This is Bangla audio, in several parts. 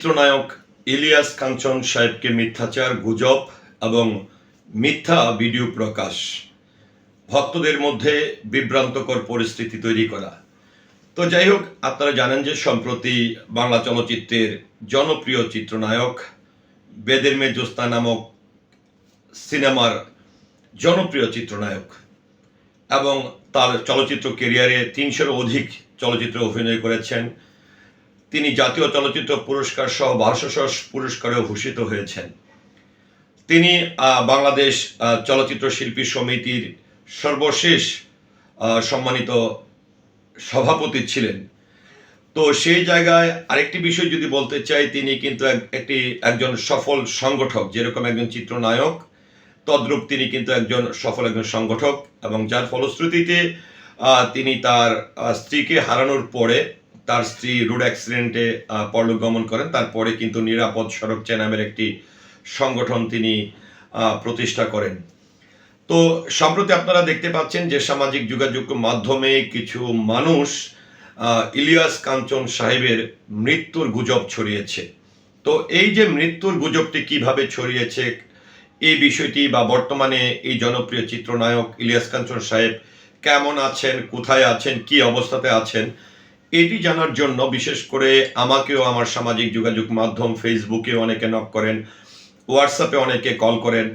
চিত্রনায়ক ইলিয়াস কাঞ্চন সাহেবকে মিথ্যাচার, গুজব এবং মিথ্যা ভিডিও প্রকাশ। ভক্তদের মধ্যে বিভ্রান্তকর পরিস্থিতি তৈরি করা। তো যাই হোক, আপনারা জানেন যে সম্প্রতি বাংলা চলচ্চিত্রের জনপ্রিয় চিত্রনায়ক বেদের মে জোস্তা নামক সিনেমার জনপ্রিয় চিত্রনায়ক এবং তার চলচ্চিত্র কেরিয়ারে তিনশোর অধিক চলচ্চিত্রে অভিনয় করেছেন। তিনি জাতীয় চলচ্চিত্র পুরস্কার সহ ভাষাসস পুরস্কারেও ভূষিত হয়েছেন। তিনি বাংলাদেশ চলচ্চিত্র শিল্পী সমিতির সর্বশেষ সম্মানিত সভাপতি ছিলেন। তো সেই জায়গায় আরেকটি বিষয় যদি বলতে চাই, তিনি কিন্তু এক- একটি, একজন সফল সংগঠক, যেরকম একজন চিত্রনায়ক, তদ্রূপ তিনি কিন্তু একজন সফল একজন সংগঠক এবং যার ফলশ্রুতিতে তিনি তার স্ত্রীকে হারানোর পরে তার স্ত্রী রোড অ্যাক্সিডেন্টে আহ, পরলোক গমন করেন। তারপরে কিন্তু নিরাপদ সড়ক চেন নামের একটি সংগঠন তিনি প্রতিষ্ঠা করেন। তো সম্প্রতি আপনারা দেখতে পাচ্ছেন যে সামাজিক যোগাযোগ মাধ্যমে কিছু মানুষ ইলিয়াস কাঞ্চন সাহেবের মৃত্যুর গুজব ছড়িয়েছে। তো এই যে মৃত্যুর গুজবটি কীভাবে ছড়িয়েছে এই বিষয়টি বা বর্তমানে এই জনপ্রিয় চিত্রনায়ক ইলিয়াস কাঞ্চন সাহেব কেমন আছেন কোথায় আছেন কি অবস্থাতে আছেন এটি জানার জন্য বিশেষ করে আমাকেও আমার সামাজিক যোগাযোগ মাধ্যম ফেসবুকে অনেকে নক করেন হোয়াটসঅ্যাপে অনেকে কল করেন।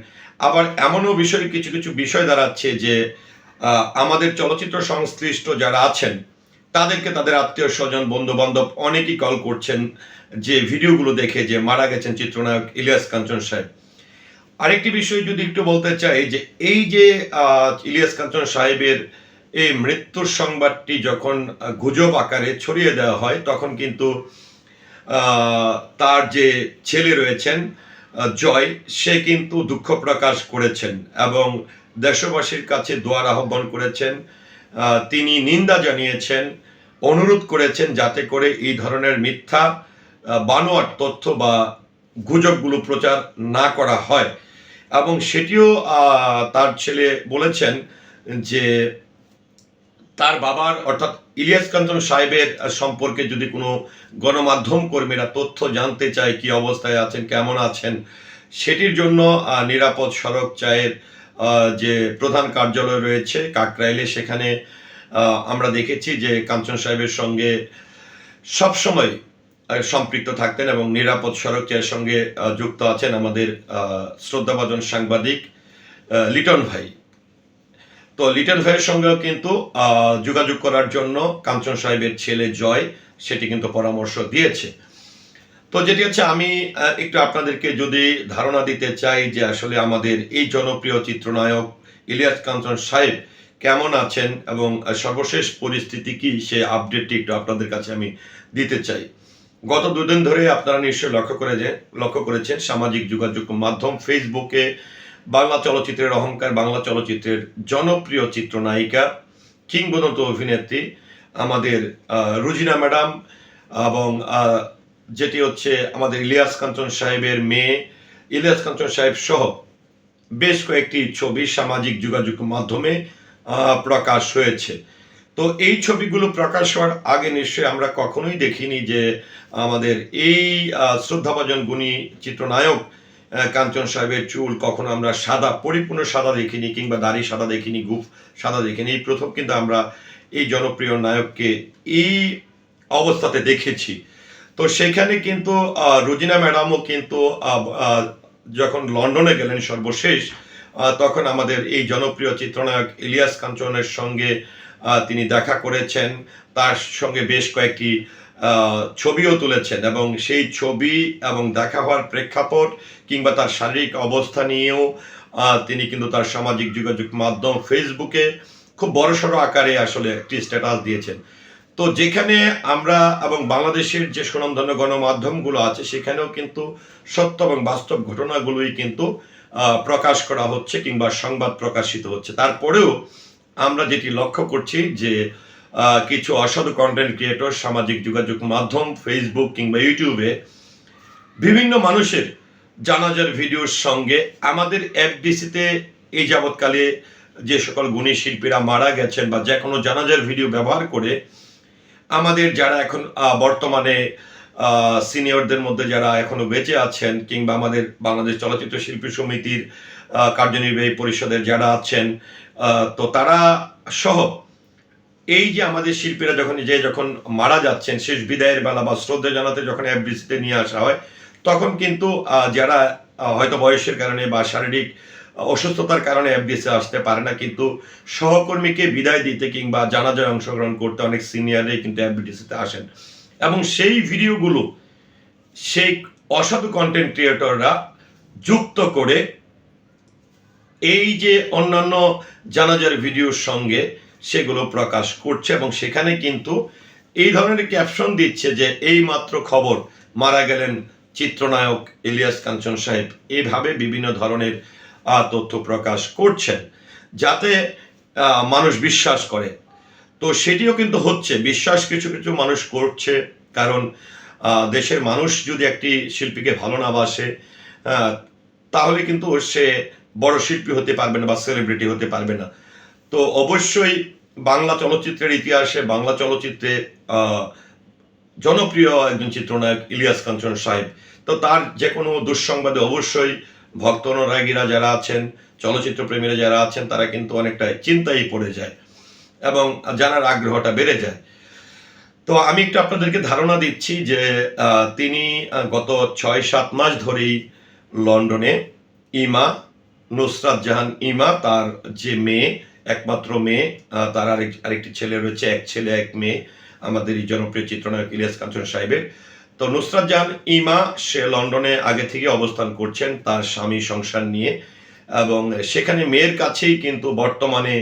আবার এমনও বিষয়, কিছু কিছু বিষয় দাঁড়াচ্ছে যে আমাদের চলচ্চিত্র সংশ্লিষ্ট যারা আছেন, তাদেরকে তাদের আত্মীয় স্বজন বন্ধু বান্ধব অনেকেই কল করছেন যে ভিডিওগুলো দেখে যে মারা গেছেন চিত্রনায়ক ইলিয়াস কাঞ্চন সাহেব। আরেকটি বিষয় যদি একটু বলতে চাই যে, এই যে ইলিয়াস কাঞ্চন সাহেবের এই মৃত্যুর সংবাদটি যখন গুজব আকারে ছড়িয়ে দেওয়া হয় তখন কিন্তু তার যে ছেলে রয়েছেন জয় সে কিন্তু দুঃখ প্রকাশ করেছেন এবং দেশবাসীর কাছে দোয়ার আহ্বান করেছেন। তিনি নিন্দা জানিয়েছেন অনুরোধ করেছেন যাতে করে এই ধরনের মিথ্যা আহ, বানোয়াট তথ্য বা গুজবগুলো প্রচার না করা হয়। এবং সেটিও তার ছেলে বলেছেন যে তার বাবার, অর্থাৎ ইলিয়াস কাঞ্চন সাহেবের সম্পর্কে যদি কোনো গণমাধ্যম কর্মীরা তথ্য জানতে চায়, কি অবস্থায় আছেন, কেমন আছেন, সেটির জন্য নিরাপদ সড়ক চায়ের যে প্রধান কার্যালয় রয়েছে, কাকরাইলে, সেখানে আমরা দেখেছি যে কাঞ্চন সাহেবের সঙ্গে সবসময় সম্পৃক্ত থাকতেন এবং নিরাপদ সড়ক চায়ের সঙ্গে যুক্ত আছেন আমাদের শ্রদ্ধাভাজন সাংবাদিক লিটন ভাই। তো লিটন ভাইয়ের সঙ্গেও কিন্তু যোগাযোগ করার জন্য কাঞ্চন সাহেবের ছেলে জয় সেটি কিন্তু পরামর্শ দিয়েছে। তো যেটি হচ্ছে, আমি একটু আপনাদেরকে যদি ধারণা দিতে চাই যে আসলে আমাদের এই জনপ্রিয় চিত্রনায়ক ইলিয়াস কাঞ্চন সাহেব কেমন আছেন এবং সর্বশেষ পরিস্থিতি কি, সে আপডেটটি একটু আপনাদের কাছে আমি দিতে চাই। গত দুদিন ধরে আপনারা নিশ্চয়ই লক্ষ্য করে যে, লক্ষ্য করেছেন সামাজিক যোগাযোগ মাধ্যম ফেসবুকে বাংলা চলচ্চিত্রের অহংকার, বাংলা চলচ্চিত্রের জনপ্রিয় চিত্রনায়িকা, কিংবদন্ত অভিনেত্রী আমাদের রুজিনা ম্যাডাম এবং যেটি হচ্ছে আমাদের ইলিয়াস কাঞ্চন সাহেবের মেয়ে। ইলিয়াস কাঞ্চন সাহেব সহ বেশ কয়েকটি ছবি সামাজিক যোগাযোগ মাধ্যমে প্রকাশ হয়েছে। তো এই ছবিগুলো প্রকাশ হওয়ার আগে নিশ্চয়ই আমরা কখনোই দেখিনি যে আমাদের এই শ্রদ্ধাভাজন গুণী চিত্রনায়ক কাঞ্চন সাহেবের চুল কখনো আমরা সাদা, পরিপূর্ণ সাদা দেখিনি কিংবা দাড়ি সাদা দেখিনি, গুফ সাদা দেখিনি। এই প্রথম কিন্তু আমরা এই জনপ্রিয় নায়ককে এই অবস্থাতে দেখেছি। তো সেখানে কিন্তু রুজিনা ম্যাডামও কিন্তু যখন লন্ডনে গেলেন সর্বশেষ তখন আমাদের এই জনপ্রিয় চিত্রনায়ক ইলিয়াস কাঞ্চনের সঙ্গে তিনি দেখা করেছেন। তার সঙ্গে বেশ কয়েকটি ছবিও তুলেছেন এবং সেই ছবি এবং দেখা হওয়ার প্রেক্ষাপট কিংবা তার শারীরিক অবস্থা নিয়েও তিনি কিন্তু তার সামাজিক যোগাযোগ মাধ্যম ফেসবুকে খুব বড়সড় আকারে আসলে একটি স্ট্যাটাস দিয়েছেন। তো যেখানে আমরা এবং বাংলাদেশের যে সুনামধন্য গণমাধ্যমগুলো আছে, সেখানেও কিন্তু সত্য এবং বাস্তব ঘটনাগুলোই কিন্তু প্রকাশ করা হচ্ছে কিংবা সংবাদ প্রকাশিত হচ্ছে। তারপরেও আমরা যেটি লক্ষ্য করছি যে কিছু অসাধু কন্টেন্ট ক্রিয়েটর সামাজিক যোগাযোগ মাধ্যম ফেসবুক কিংবা ইউটিউবে বিভিন্ন মানুষের জানাজার ভিডিওর সঙ্গে আমাদের এফডিসিতে এই যাবৎকালে যে সকল গুণী শিল্পীরা মারা গেছেন বা যে কোনো জানাজার ভিডিও ব্যবহার করে আমাদের যারা এখন বর্তমানে সিনিয়রদের মধ্যে যারা এখনও বেঁচে আছেন কিংবা আমাদের বাংলাদেশ চলচ্চিত্র শিল্পী সমিতির কার্যনির্বাহী পরিষদের যারা আছেন তো তারা সহ এই যে আমাদের শিল্পীরা যখন যে যখন মারা যাচ্ছেন, শেষ বিদায়ের বেলা বা শ্রদ্ধা জানাতে যখন এফডিসিতে নিয়ে আসা হয়, তখন কিন্তু যারা হয়তো বয়সের কারণে বা শারীরিক অসুস্থতার কারণে এফডিসি আসতে পারে না, কিন্তু সহকর্মীকে বিদায় দিতে কিংবা জানাজায় অংশগ্রহণ করতে অনেক সিনিয়ররাই কিন্তু এফডিসিতে আসেন। এবং সেই ভিডিওগুলো সেই অসাধু কন্টেন্ট ক্রিয়েটররা যুক্ত করে এই যে অন্যান্য জানাজার ভিডিওর সঙ্গে সেগুলো প্রকাশ করছে এবং সেখানে কিন্তু এই ধরনের ক্যাপশন দিচ্ছে যে এই মাত্র খবর মারা গেলেন চিত্রনায়ক ইলিয়াস কাঞ্চন সাহেব। এইভাবে বিভিন্ন ধরনের তথ্য প্রকাশ করছেন যাতে মানুষ বিশ্বাস করে। তো সেটিও কিন্তু হচ্ছে, বিশ্বাস কিছু কিছু মানুষ করছে কারণ দেশের মানুষ যদি একটি শিল্পীকে ভালো না বাসে তাহলে কিন্তু সে বড় শিল্পী হতে পারবে না বা সেলিব্রিটি হতে পারবে না। তো অবশ্যই বাংলা চলচ্চিত্রের ইতিহাসে, বাংলা চলচ্চিত্রে জনপ্রিয় একজন চিত্রনায়ক ইলিয়াস কাঞ্চন সাহেব। তো তার যে কোনো দুঃসংবাদে অবশ্যই ভক্ত অনুরাগীরা যারা আছেন, চলচ্চিত্র প্রেমীরা যারা আছেন, তারা কিন্তু অনেকটা চিন্তায় পড়ে যায় এবং জানার আগ্রহটা বেড়ে যায়। তো আমি একটু আপনাদেরকে ধারণা দিচ্ছি যে তিনি গত ছয় সাত মাস ধরেই লন্ডনে ইমা, নুসরাত জাহান ইমা, তার যে মেয়ে একমাত্র মেয়ে তার আরেক, আরেকটি ছেলে রয়েছে, এক ছেলে, এক মেয়ে, আমাদের এই জনপ্রিয় চিত্রনায়ক ইলিয়াস কাঞ্চন সাহেবের। তো নুসরাত জাহান ইমা, সে লন্ডনে আগে থেকে অবস্থান করছেন তার স্বামী সংসার নিয়ে এবং সেখানে মেয়ের কাছেই কিন্তু বর্তমানে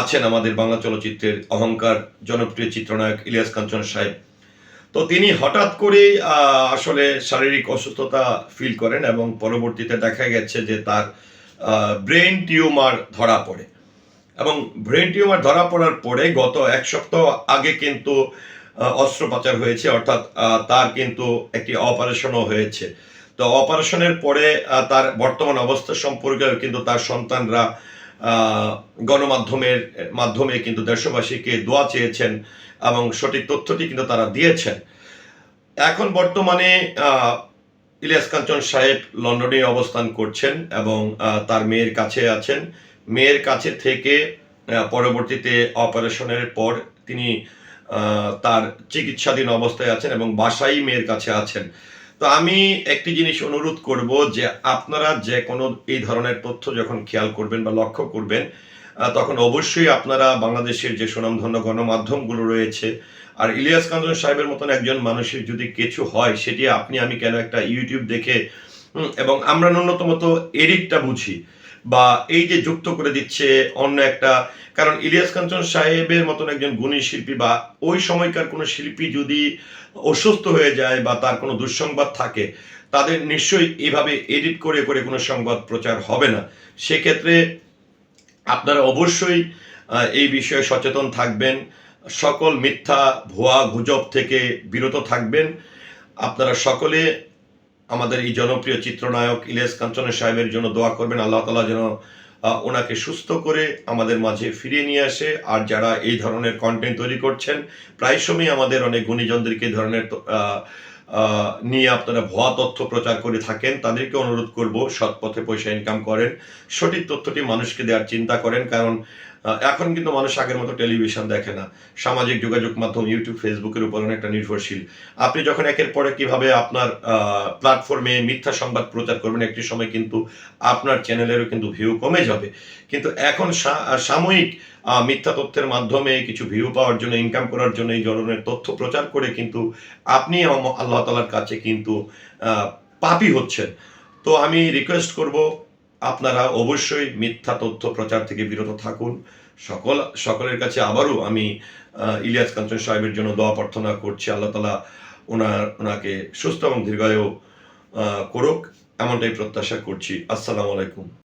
আছেন আমাদের বাংলা চলচ্চিত্রের অহংকার জনপ্রিয় চিত্রনায়ক ইলিয়াস কাঞ্চন সাহেব। তো তিনি হঠাৎ করেই আসলে শারীরিক অসুস্থতা ফিল করেন এবং পরবর্তীতে দেখা গেছে যে তার ব্রেন টিউমার ধরা পড়ে। ব্রেন টিউমার ধরা পড়ার পরে গত এক সপ্তাহ আগে কিন্তু অস্ত্রোপচার হয়েছে, অর্থাৎ তার কিন্তু একটি অপারেশনও হয়েছে। তো অপারেশনের পরে তার বর্তমান অবস্থা সম্পর্কে কিন্তু তার সন্তানরা গণমাধ্যমের মাধ্যমে কিন্তু দেশবাসীকে দোয়া চেয়েছেন এবং সঠিক তথ্যটি কিন্তু তারা দিয়েছেন। এখন বর্তমানে ইলিয়াস কাঞ্চন সাহেব লন্ডনে অবস্থান করছেন এবং তার মেয়ের কাছে আছেন। মেয়ের কাছে থেকে পরবর্তীতে অপারেশনের পর তিনি তার চিকিৎসাধীন অবস্থায় আছেন এবং বাসাই মেয়ের কাছে আছেন। তো আমি একটি জিনিস অনুরোধ করব যে আপনারা যে কোনো এই ধরনের তথ্য যখন খেয়াল করবেন বা লক্ষ্য করবেন তখন অবশ্যই আপনারা বাংলাদেশের যে সুনামধন্য গণমাধ্যমগুলো রয়েছে, আর ইলিয়াস কাঞ্চন সাহেবের মতন একজন মানুষের যদি কিছু হয়, সেটি আপনি আমি কেন একটা ইউটিউব দেখে এবং আমরা ন্যূনতম তো এডিটটা বুঝি। বা এই যে যুক্ত করে দিচ্ছে অন্য একটা, কারণ ইলিয়াস কাঞ্চন সাহেবের মতন একজন গুণী শিল্পী বা ওই সময়কার কোনো শিল্পী যদি অসুস্থ হয়ে যায় বা তার কোনো দুঃসংবাদ থাকে, তাদের নিশ্চয়ই এইভাবে এডিট করে করে কোনো সংবাদ প্রচার হবে না। সেক্ষেত্রে আপনারা অবশ্যই এই বিষয়ে সচেতন থাকবেন। সকল মিথ্যা, ভুয়া গুজব থেকে বিরত থাকবেন। আপনারা সকলে আমাদের এই জনপ্রিয় চিত্রনায়ক ইলিয়াস কাঞ্চন সাহেবের জন্য দোয়া করবেন। আল্লাহ তালা যেন ওনাকে সুস্থ করে আমাদের মাঝে ফিরিয়ে নিয়ে আসে। আর যারা এই ধরনের কন্টেন্ট তৈরি করছেন প্রায় সময় আমাদের অনেক গুণীজনদেরকে এই ধরনের নিয়ে আপনারা ভুয়া তথ্য প্রচার করে থাকেন, তাদেরকে অনুরোধ করব সৎ পথে পয়সা ইনকাম করেন, সঠিক তথ্যটি মানুষকে দেওয়ার চিন্তা করেন, কারণ এখন কিন্তু মানুষ আগের মতো টেলিভিশন দেখে না। সামাজিক যোগাযোগ মাধ্যম ইউটিউব ফেসবুকের উপর অনেকটা নির্ভরশীল। আপনি যখন একের পরে কীভাবে আপনার প্ল্যাটফর্মে মিথ্যা সংবাদ প্রচার করবেন, একটি সময় কিন্তু আপনার চ্যানেলেরও কিন্তু ভিউ কমে যাবে। কিন্তু এখন সাময়িক মিথ্যা তথ্যের মাধ্যমে কিছু ভিউ পাওয়ার জন্য ইনকাম করার জন্য এই ধরনের তথ্য প্রচার করে কিন্তু আপনি আল্লাহ তালার কাছে কিন্তু পাপি হচ্ছেন। তো আমি রিকোয়েস্ট করব আপনারা অবশ্যই মিথ্যা তথ্য প্রচার থেকে বিরত থাকুন। সকল, সকলের কাছে আবারও আমি ইলিয়াস কাঞ্চন সাহেবের জন্য দোয়া প্রার্থনা করছি। আল্লাহ তালা ওনার, ওনাকে সুস্থ এবং দীর্ঘায়ু করুক, এমনটাই প্রত্যাশা করছি। আসসালামু আলাইকুম।